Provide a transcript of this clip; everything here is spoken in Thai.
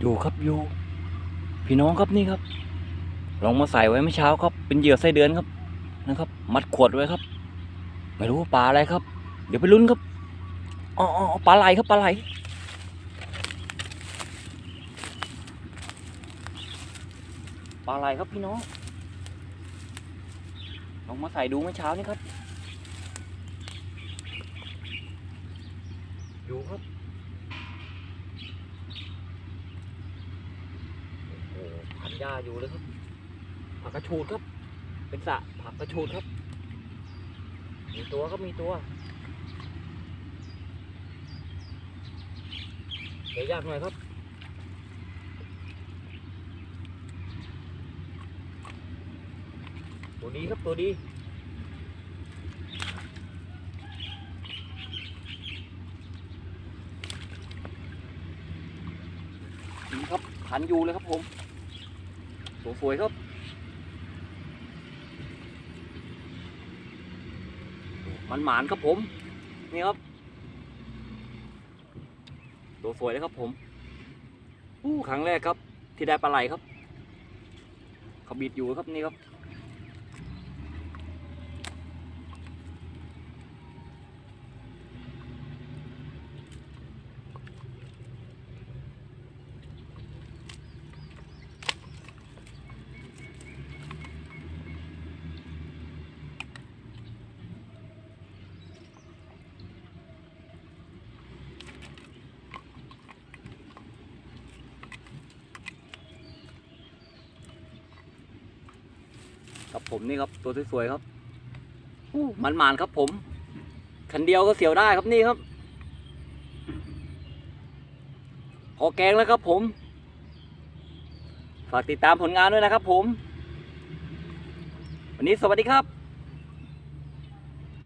อยู่ครับอยู่ พี่น้องครับนี่ครับ ลองมาใส่ไว้เมื่อเช้าครับ เป็นเหยื่อไส้เดือนครับนะครับ มัดขวดไว้ครับ ไม่รู้ว่าปลาอะไรครับ เดี๋ยวไปลุ้นครับอ๋ออ๋ออ๋อปลาไหลครับปลาไหลปลาไหลครับพี่น้องลองมาใส่ดูเมื่อเช้านี่ครับ อยู่ครับโอ้โหญ้าอยู่เลยครับ ผักกระชูดครับ เป็นสะผักกระชูดครับ มีตัวครับมีตัวเดี๋ยวยากหน่อยครับตัวดีครับตัวดีนี่ครับขันอยู่เลยครับผม สวยๆครับมันหมานครับผม นี่ครับตัวสวยเลยครับผมอู้ครั้งแรกครับ ที่ได้ปลาไหลครับเขาบิดอยู่ครับนี่ครับ ครับผมนี่ครับตัวสวยๆครับอู้มันหมานครับผมคันเดียวก็เสียวได้ครับนี่ครับ พอแกงแล้วครับผม ฝากติดตามผลงานด้วยนะครับผม วันนี้สวัสดีครับ